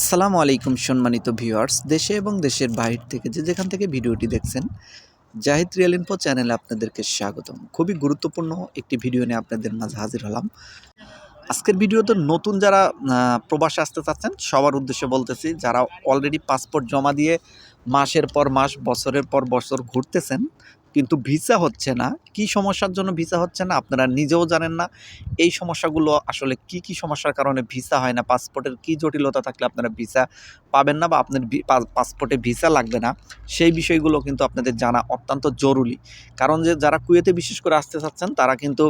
আসসালামু আলাইকুম সম্মানিত ভিউয়ার্স, দেশে এবং দেশের বাইরে থেকে যে যেখান থেকে ভিডিওটি দেখছেন, জাহিদ রিয়েল ইনফো চ্যানেলে আপনাদেরকে স্বাগতম। খুবই গুরুত্বপূর্ণ একটি ভিডিও নিয়ে আপনাদের মাঝে হাজির হলাম। আজকের ভিডিওতে নতুন যারা প্রবাসে আসতে চাচ্ছেন, সবার উদ্দেশ্যে বলতেছি, যারা অলরেডি পাসপোর্ট জমা দিয়ে মাসের পর মাস, বছরের পর বছর ঘুরতেছেন কিন্তু ভিসা হচ্ছে না। কি সমস্যার জন্য ভিসা হচ্ছে না? আপনারা নিজেও জানেন না। এই সমস্যাগুলো আসলে কি কি সমস্যার কারণে ভিসা হয় না? পাসপোর্টের কি জটিলতা থাকলে আপনারা ভিসা পাবেন না বা আপনার পাসপোর্টে ভিসা লাগবে না? সেই বিষয়গুলো কিন্তু আপনাদের জানা অত্যন্ত জরুরি। কারণ যে যারা কুয়েতে বিশেষ করে আসতে চাচ্ছেন, তারা কিন্তু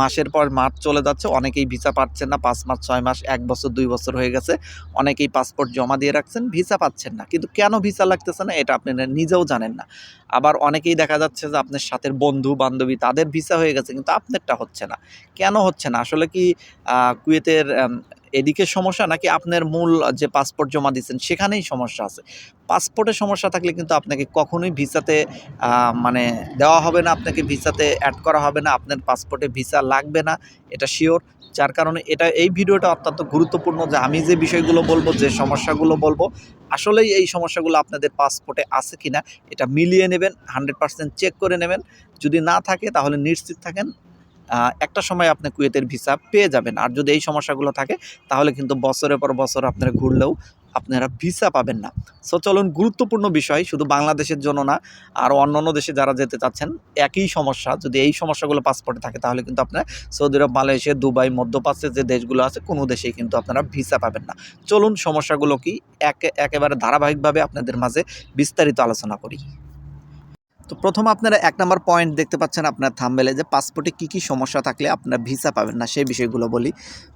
মাসের পর মাস চলে যাচ্ছে। অনেকেই ভিসা পাচ্ছেন না। পাঁচ মাস, ছয় মাস, এক বছর, দুই বছর হয়ে গেছে। অনেকেই পাসপোর্ট জমা দিয়ে রাখছেন, ভিসা পাচ্ছেন না। কিন্তু কেন ভিসা লাগতেছে না? এটা আপনারা নিজেও জানেন না। আবার অনেকেই দেখা যাচ্ছে যে আপনার সাথে বন্ধু, বান্ধবী, তাদের ভিসা হয়ে গেছে, কিন্তু আপনারটা হচ্ছে না। কেন হচ্ছে না? আসলে কি কুয়েতের এদিকে সমস্যা নাকি আপনার মূল যে পাসপোর্ট জমা দিচ্ছেন সেখানেই সমস্যা আছে? পাসপোর্টে সমস্যা থাকলে কিন্তু আপনাকে কখনোই ভিসাতে মানে দেওয়া হবে না, আপনাকে ভিসাতে অ্যাড করা হবে না, আপনার পাসপোর্টে ভিসা লাগবে না, এটা শিওর যার কারণে এটা, এই ভিডিওটা অত্যন্ত গুরুত্বপূর্ণ যে আমি যে বিষয়গুলো বলব, যে সমস্যাগুলো বলব, আসলেই এই সমস্যাগুলো আপনাদের পাসপোর্টে আছে কি না এটা মিলিয়ে নেবেন হান্ড্রেড পার্সেন্ট চেক করে নেবেন। যদি না থাকে, তাহলে নিশ্চিত থাকেন। একটা সময় আপনি কুয়েতের ভিসা পেয়ে যাবেন। আর যদি এই সমস্যাগুলো থাকে, তাহলে কিন্তু বছরের পর বছর আপনারা ঘুরলেও আপনারা ভিসা পাবেন না। সো চলুন, গুরুত্বপূর্ণ বিষয়, শুধু বাংলাদেশের জন্য না, আর অন্যান্য দেশে যারা যেতে চাচ্ছেন, একই সমস্যা, যদি এই সমস্যাগুলো পাসপোর্টে থাকে, তাহলে কিন্তু আপনার সৌদি আরব মালয়েশিয়া দুবাই মধ্যপ্রাচ্যের যে দেশগুলো আছে, কোনো দেশেই কিন্তু আপনারা ভিসা পাবেন না। চলুন, সমস্যাগুলো কি? একে, একেবারে ধারাবাহিকভাবে আপনাদের মাঝে বিস্তারিত আলোচনা করি। তো প্রথম আপনারা এক নম্বর পয়েন্ট দেখতে পাচ্ছেন আপনার থামবেলে যে পাসপোর্টে কী কী সমস্যা থাকলে আপনারা ভিসা পাবেন না, সেই বিষয়গুলো বলি।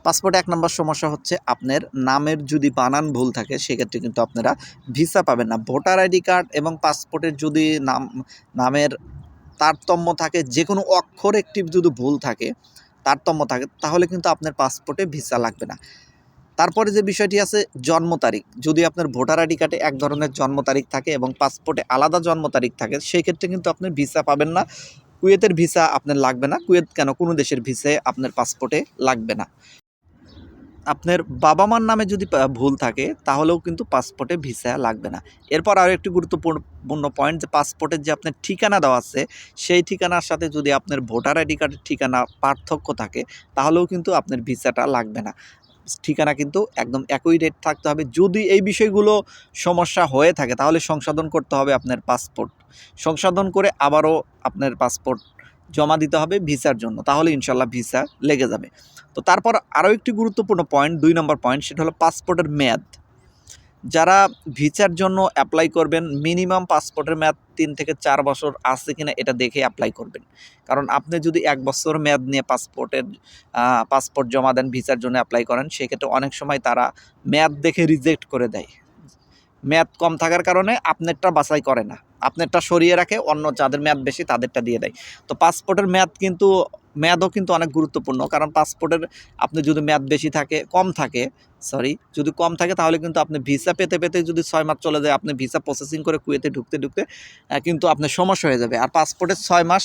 পাসপোর্টে এক নম্বর সমস্যা হচ্ছে আপনার নামের যদি বানান ভুল থাকে, সেক্ষেত্রে কিন্তু আপনারা ভিসা পাবেন না। ভোটার আইডি কার্ড এবং পাসপোর্টের যদি নাম, নামের তারতম্য থাকে যে কোনো অক্ষর একটি যদি ভুল থাকে, তারতম্য থাকে, তাহলে কিন্তু আপনার পাসপোর্টে ভিসা লাগবে না। তারপরে যে বিষয়টি আছে, জন্ম তারিখ। যদি আপনার ভোটার আইডি কার্ডে এক ধরনের জন্ম তারিখ থাকে এবং পাসপোর্টে আলাদা জন্ম তারিখ থাকে, সেই ক্ষেত্রে কিন্তু আপনি ভিসা পাবেন না। কুয়েতের ভিসা আপনার লাগবে না। কুয়েত কেন? কোনো দেশের ভিসায় আপনার পাসপোর্টে লাগবে না। আপনার বাবা মার নামে যদি ভুল থাকে, তাহলেও কিন্তু পাসপোর্টে ভিসা লাগবে না। এরপর আরও একটি গুরুত্বপূর্ণ পয়েন্ট যে পাসপোর্টের যে আপনার ঠিকানা দেওয়া আছে, সেই ঠিকানার সাথে যদি আপনার ভোটার আইডি কার্ডের ঠিকানা পার্থক্য থাকে, তাহলেও কিন্তু আপনার ভিসাটা লাগবে না। ঠিকানা কিন্তু একদম একই রেট থাকতে হবে। যদি এই বিষয়গুলো সমস্যা হয়ে থাকে, তাহলে সংশোধন করতে হবে আপনার পাসপোর্ট সংশোধন করে আবারও আপনার পাসপোর্ট জমা দিতে হবে ভিসার জন্য। তাহলে ইনশাল্লাহ ভিসা লেগে যাবে। তো তারপর আরও একটি গুরুত্বপূর্ণ পয়েন্ট দুই নম্বর পয়েন্ট সেটা হলো পাসপোর্টের মেয়াদ। যারা ভিসার জন্য অ্যাপ্লাই করবেন মিনিমাম পাসপোর্টের মেয়াদ তিন থেকে চার বছর আছে কিনা এটা দেখে অ্যাপ্লাই করবেন। কারণ আপনি যদি এক বছর মেয়াদ নিয়ে পাসপোর্টের পাসপোর্ট জমা দেন, ভিসার জন্য অ্যাপ্লাই করেন, সেক্ষেত্রে অনেক সময় তারা মেয়াদ দেখে রিজেক্ট করে দেয়। মেয়াদ কম থাকার কারণে আপনারটা বাছাই করে না। আপনারটা সরিয়ে রাখে, অন্য যাদের মেয়াদ বেশি তাদেরটা দিয়ে দেয়। তো পাসপোর্টের মেয়াদ কিন্তু মেয়াদও কিন্তু অনেক গুরুত্বপূর্ণ, কারণ পাসপোর্টের আপনি যদি মেয়াদ বেশি থাকে, কম থাকে সরি যদি কম থাকে তাহলে কিন্তু আপনি ভিসা পেতে পেতে যদি ছয় মাস চলে যায়, আপনি ভিসা প্রসেসিং করে কুয়েতে ঢুকতে ঢুকতে কিন্তু আপনার সমস্যা হয়ে যাবে। আর পাসপোর্টের ছয় মাস,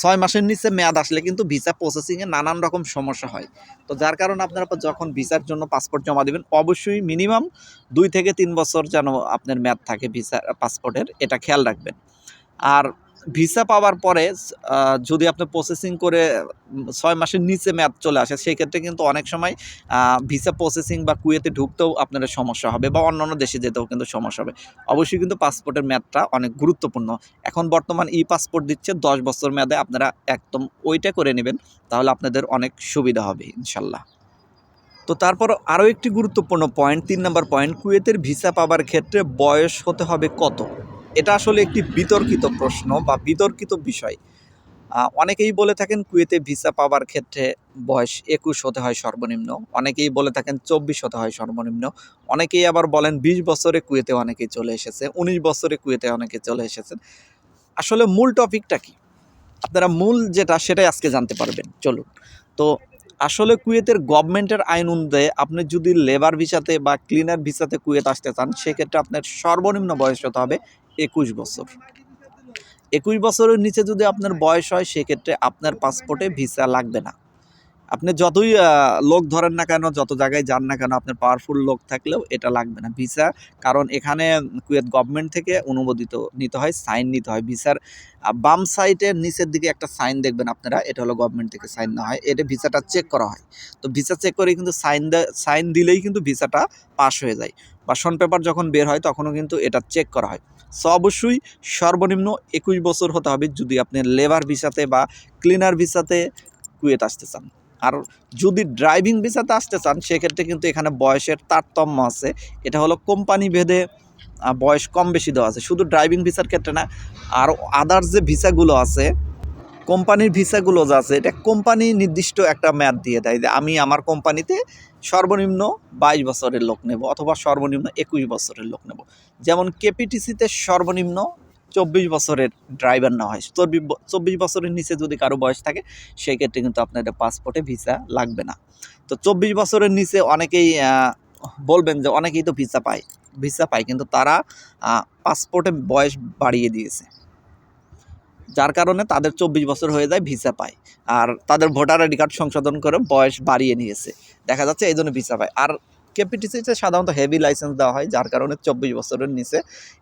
ছয় মাসের নিচে মেয়াদ আসলে কিন্তু ভিসা প্রসেসিংয়ে নানান রকম সমস্যা হয়। তো যার কারণে আপনারা যখন ভিসার জন্য পাসপোর্ট জমা দেবেন, অবশ্যই মিনিমাম দুই থেকে তিন বছর যেন আপনার মেয়াদ থাকে ভিসা পাসপোর্টের, এটা খেয়াল রাখবেন। আর ভিসা পাওয়ার পরে যদি আপনি প্রসেসিং করে ছয় মাসের নিচে মেয়াদ চলে আসে সেই ক্ষেত্রে কিন্তু অনেক সময় ভিসা প্রসেসিং বা কুয়েতে ঢুকতেও আপনার সমস্যা হবে বা অন্যান্য দেশে যেতেও কিন্তু সমস্যা হবে। অবশ্যই কিন্তু পাসপোর্টের মেয়াদটা অনেক গুরুত্বপূর্ণ। এখন বর্তমান ই পাসপোর্ট দিচ্ছে, দশ বছর মেয়াদে আপনারা একদম ওইটা করে নেবেন, তাহলে আপনাদের অনেক সুবিধা হবে, ইনশাল্লাহ। তো তারপর আরও একটি গুরুত্বপূর্ণ পয়েন্ট তিন নম্বর পয়েন্ট কুয়েতের ভিসা পাবার ক্ষেত্রে বয়স হতে হবে কত? এটা আসলে একটি বিতর্কিত প্রশ্ন বা বিতর্কিত বিষয়। অনেকেই বলে থাকেন কুয়েতে ভিসা পাওয়ার ক্ষেত্রে বয়স একুশ হতে হয় সর্বনিম্ন, অনেকেই বলে থাকেন চব্বিশ হতে হয় সর্বনিম্ন, অনেকেই আবার বলেন বিশ বছরে কুয়েতে অনেকেই চলে এসেছে, উনিশ বছরে কুয়েতে অনেকে চলে এসেছেন। আসলে মূল টপিকটা কি? আপনারা মূল যেটা সেটাই আজকে জানতে পারবেন, চলুন। তো আসলে কুয়েতের গভর্নমেন্টের আইন অনুযায়ী আপনি যদি লেবার ভিসাতে বা ক্লিনার ভিসাতে কুয়েত আসতে চান, সেক্ষেত্রে আপনার সর্বনিম্ন বয়স হতে হবে একুশ বছর। একুশ বছরের নিচে যদি আপনার বয়স হয়, সেক্ষেত্রে আপনার পাসপোর্টে ভিসা লাগবে না। আপনি যতই লোক ধরেন না কেন, যত জায়গায় যান না কেন, আপনার পাওয়ারফুল লোক থাকলেও এটা লাগবে না। ভিসা কারণ এখানে কুয়েত গভর্নমেন্ট থেকে অনুমোদিত নিতে হয় সাইন নিতে হয়। ভিসার বাম সাইডের নিচের দিকে একটা সাইন দেখবেন আপনারা, এটা হলো গভর্নমেন্ট থেকে সাইন না হয়। এটা ভিসাটা চেক করা হয়। তো ভিসা চেক করে কিন্তু সাইন সাইন দিলেই কিন্তু ভিসাটা পাস হয়ে যায়। বা শন পেপার যখন বের হয়, তখনও কিন্তু এটা চেক করা হয়। সো অবশ্যই সর্বনিম্ন একুশ বছর হতে হবে যদি আপনি লেবার ভিসাতে বা ক্লিনার ভিসাতে কুয়েত আসতে চান। আর যদি ড্রাইভিং ভিসাতে আসতে চান, সেক্ষেত্রে কিন্তু এখানে বয়সের তারতম্য আছে। এটা হলো কোম্পানি ভেদে বয়স কম বেশি দেওয়া আছে। শুধু ড্রাইভিং ভিসার ক্ষেত্রে না আর আদার্স যে ভিসাগুলো আছে কোম্পানির ভিসাগুলো যা আছে, এটা কোম্পানি নির্দিষ্ট একটা ম্যাদ দিয়ে দেয় যে আমি আমার কোম্পানিতে সর্বনিম্ন বাইশ বছরের লোক নেব অথবা সর্বনিম্ন একুশ বছরের লোক নেব। যেমন কেপিটিসিতে সর্বনিম্ন চব্বিশ বছরের ড্রাইভার না হয়। চব্বিশ বছরের নিচে যদি কারও বয়স থাকে সেই ক্ষেত্রে কিন্তু আপনাদের পাসপোর্টে ভিসা লাগবে না। তো চব্বিশ বছরের নিচে অনেকেই বলবেন যে অনেকেই তো ভিসা পায় ভিসা পায়, কিন্তু তারা পাসপোর্টে বয়স বাড়িয়ে দিয়েছে। যার কারণে তাদের চব্বিশ বছর হয়ে যায় ভিসা পায়। আর তাদের ভোটার আইডি কার্ড সংশোধন করে বয়স বাড়িয়ে নিয়েছে। দেখা যাচ্ছে এই জন্য ভিসা পায়। আর কেপিটিসিতে সাধারণত হেভি লাইসেন্স দেওয়া হয়, যার কারণে চব্বিশ বছরের নিচে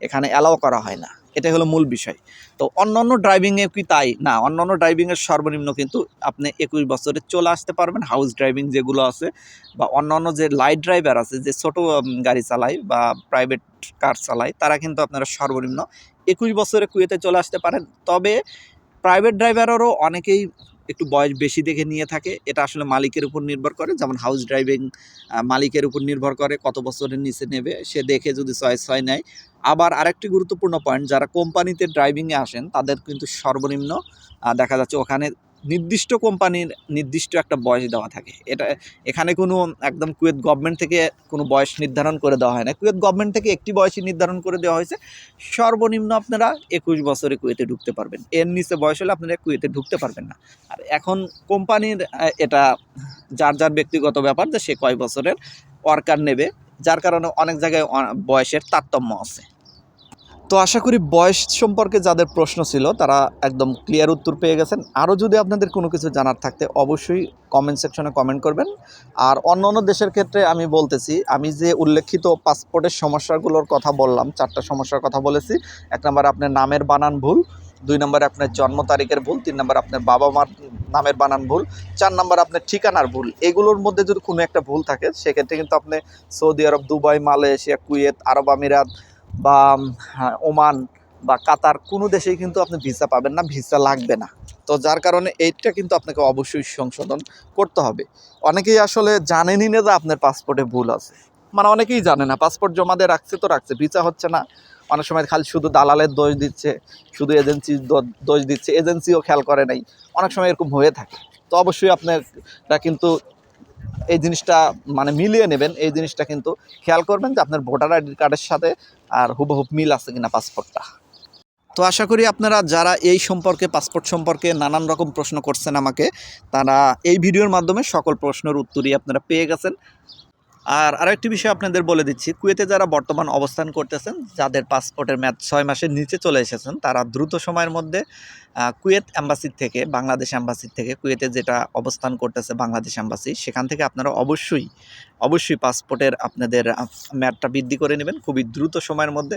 এখানে অ্যালাও করা হয় না। এটাই হলো মূল বিষয়। তো অন্যান্য ড্রাইভিংয়ে কি তাই? না, অন্যান্য ড্রাইভিংয়ের সর্বনিম্ন কিন্তু আপনি একুশ বছরে চলে আসতে পারবেন। হাউস ড্রাইভিং যেগুলো আছে বা অন্যান্য যে লাইট ড্রাইভার আছে, যে ছোটো গাড়ি চালায় বা প্রাইভেট কার চালায়, তারা কিন্তু আপনারা সর্বনিম্ন একুশ বছরে কুয়েতে চলে আসতে পারেন। তবে প্রাইভেট ড্রাইভারেরও অনেকেই একটু বয়স বেশি দেখে নিয়ে থাকে। এটা আসলে মালিকের উপর নির্ভর করে। যেমন হাউস ড্রাইভিং মালিকের উপর নির্ভর করে কত বছরের নিচে নেবে। সে দেখে যদি চয়েস হয় নেয়। আবার আরেকটি গুরুত্বপূর্ণ পয়েন্ট যারা কোম্পানিতে ড্রাইভিংয়ে আসেন, তাদের কিন্তু সর্বনিম্ন দেখা যাচ্ছে ওখানে নির্দিষ্ট কোম্পানির নির্দিষ্ট একটা বয়স দেওয়া থাকে। এটা, এখানে কোনো একদম কুয়েত গভর্নমেন্ট থেকে কোনো বয়স নির্ধারণ করে দেওয়া হয় না। কুয়েত গভর্নমেন্ট থেকে একটি বয়সই নির্ধারণ করে দেওয়া হয়েছে। সর্বনিম্ন আপনারা একুশ বছরে কুয়েতে ঢুকতে পারবেন। এর নিচে বয়স হলে আপনারা কুয়েতে ঢুকতে পারবেন না। আর এখন কোম্পানির এটা যার যার ব্যক্তিগত ব্যাপার যে সে কয় বছরের ওয়ার্কার নেবে। যার কারণে অনেক জায়গায় বয়সের তারতম্য আছে। তো আশা করি বয়স সম্পর্কে যাদের প্রশ্ন ছিল, তারা একদম ক্লিয়ার উত্তর পেয়ে গেছেন। আরও যদি আপনাদের কোনো কিছু জানার থাকতে, অবশ্যই কমেন্ট সেকশনে কমেন্ট করবেন। আর অন্য অন্য দেশের ক্ষেত্রে আমি বলতেছি, আমি যে উল্লেখিত পাসপোর্টের সমস্যাগুলোর কথা বললাম, চারটা সমস্যার কথা বলেছি। এক নম্বর আপনার নামের বানান ভুল, দুই নম্বরে আপনার জন্ম তারিখের ভুল, তিন নম্বর আপনার বাবা মার নামের বানান ভুল, চার নম্বর আপনার ঠিকানার ভুল। এগুলোর মধ্যে যদি কোনো একটা ভুল থাকে, সেক্ষেত্রে কিন্তু আপনি Saudi Arab, Dubai, Malaysia, Kuwait, Arab Emirates বা ওমান বা কাতার কোনো দেশেই কিন্তু আপনি ভিসা পাবেন না, ভিসা লাগবে না। তো যার কারণে এইটা কিন্তু আপনাকে অবশ্যই সংশোধন করতে হবে। অনেকেই আসলে জানেনই না যে আপনার পাসপোর্টে ভুল আছে। মানে অনেকেই জানে না পাসপোর্ট জমা দিয়ে রাখছে তো রাখছে, ভিসা হচ্ছে না। অনেক সময় খালি শুধু দালালের দোষ দিচ্ছে, শুধু এজেন্সির দোষ দিচ্ছে, এজেন্সিও খেয়াল করে নাই। অনেক সময় এরকম হয়ে থাকে। তো অবশ্যই আপনারা কিন্তু এই জিনিসটা মানে মিলিয়ে নেবেন, এই জিনিসটা কিন্তু খেয়াল করবেন যে আপনার ভোটার আইডি কার্ডের সাথে আর হুবহুব মিল আছে কিনা পাসপোর্টটা। তো আশা করি আপনারা যারা এই সম্পর্কে, পাসপোর্ট সম্পর্কে নানান রকম প্রশ্ন করছেন আমাকে, তারা এই ভিডিওর মাধ্যমে সকল প্রশ্নের উত্তরই আপনারা পেয়ে গেছেন। আর আরেকটি বিষয় আপনাদের বলে দিচ্ছি, কুয়েতে যারা বর্তমান অবস্থান করতেছেন, যাদের পাসপোর্টের ম্যাচ ছয় মাসের নিচে চলে এসেছেন, তারা দ্রুত সময়ের মধ্যে কুয়েত অ্যাম্বাসির থেকে, বাংলাদেশ অ্যাম্বাসির থেকে কুয়েতে যেটা অবস্থান করতেছে বাংলাদেশ অ্যাম্বাসি সেখান থেকে আপনারা অবশ্যই অবশ্যই পাসপোর্টের আপনাদের ম্যাটটা বৃদ্ধি করে নেবেন। খুবই দ্রুত সময়ের মধ্যে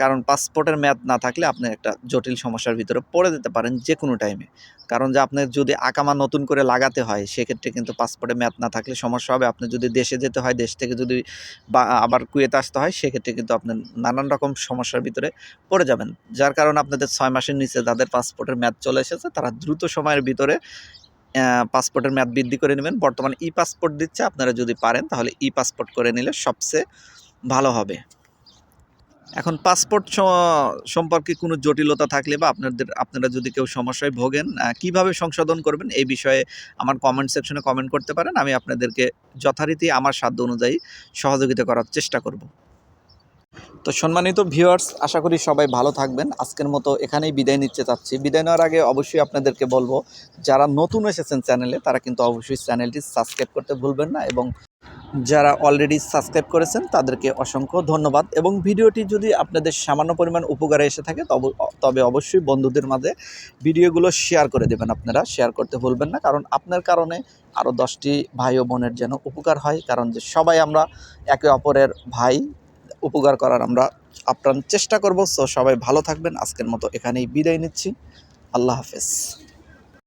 কারণ পাসপোর্টের ম্যাথ না থাকলে আপনি একটা জটিল সমস্যার ভিতরে পড়ে যেতে পারেন যে কোনো টাইমে কারণ যে আপনার যদি আকামা নতুন করে লাগাতে হয়, সেক্ষেত্রে কিন্তু পাসপোর্টে ম্যাথ না থাকলে সমস্যা হবে। আপনি যদি দেশে যেতে হয়, দেশ থেকে যদি বা, আবার কুয়েতে আসতে হয়, সেক্ষেত্রে কিন্তু আপনি নানান রকম সমস্যার ভিতরে পড়ে যাবেন। যার কারণে আপনাদের ছয় মাসের নিচে যাদের পাসপোর্টের ম্যাথ চলে এসেছে, তারা দ্রুত সময়ের ভিতরে পাসপোর্টের মেয়াদ বৃদ্ধি করে নেবেন। বর্তমানে ই পাসপোর্ট দিচ্ছে, আপনারা যদি পারেন, তাহলে ই পাসপোর্ট করে নিলে সবচেয়ে ভালো হবে। এখন পাসপোর্ট সম্পর্কে কোনো জটিলতা থাকলে বা আপনাদের আপনারা যদি কেউ সমস্যায় ভোগেন কীভাবে সংশোধন করবেন এই বিষয়ে আমার কমেন্ট সেকশনে কমেন্ট করতে পারেন। আমি আপনাদেরকে যথারীতি আমার সাধ্য অনুযায়ী সহযোগিতা করার চেষ্টা করব। তো সম্মানিত ভিউয়ার্স আশা করি সবাই ভালো থাকবেন। আজকের মতো এখানেই বিদায় নিচ্ছে চাচ্ছি। বিদায় নেওয়ার আগে অবশ্যই আপনাদেরকে বলব, যারা নতুন এসেছেন চ্যানেলে তারা কিন্তু অবশ্যই চ্যানেলটি সাবস্ক্রাইব করতে ভুলবেন না এবং যারা অলরেডি সাবস্ক্রাইব করেছেন, তাদেরকে অসংখ্য ধন্যবাদ। এবং ভিডিওটি যদি আপনাদের সামান্য পরিমাণ উপকারে এসে থাকে, তবে অবশ্যই বন্ধুদের মাঝে ভিডিওগুলো শেয়ার করে দেবেন আপনারা। শেয়ার করতে ভুলবেন না, কারণ আপনার কারণে আরও দশটি ভাই ও বোনের যেন উপকার হয়। কারণ যে সবাই আমরা একে অপরের ভাই, উপকার করার আমরা আপ্রাণ চেষ্টা করব। সো সবাই ভালো থাকবেন। আজকের মতো এখানেই বিদায় নিচ্ছি। আল্লাহ হাফেজ।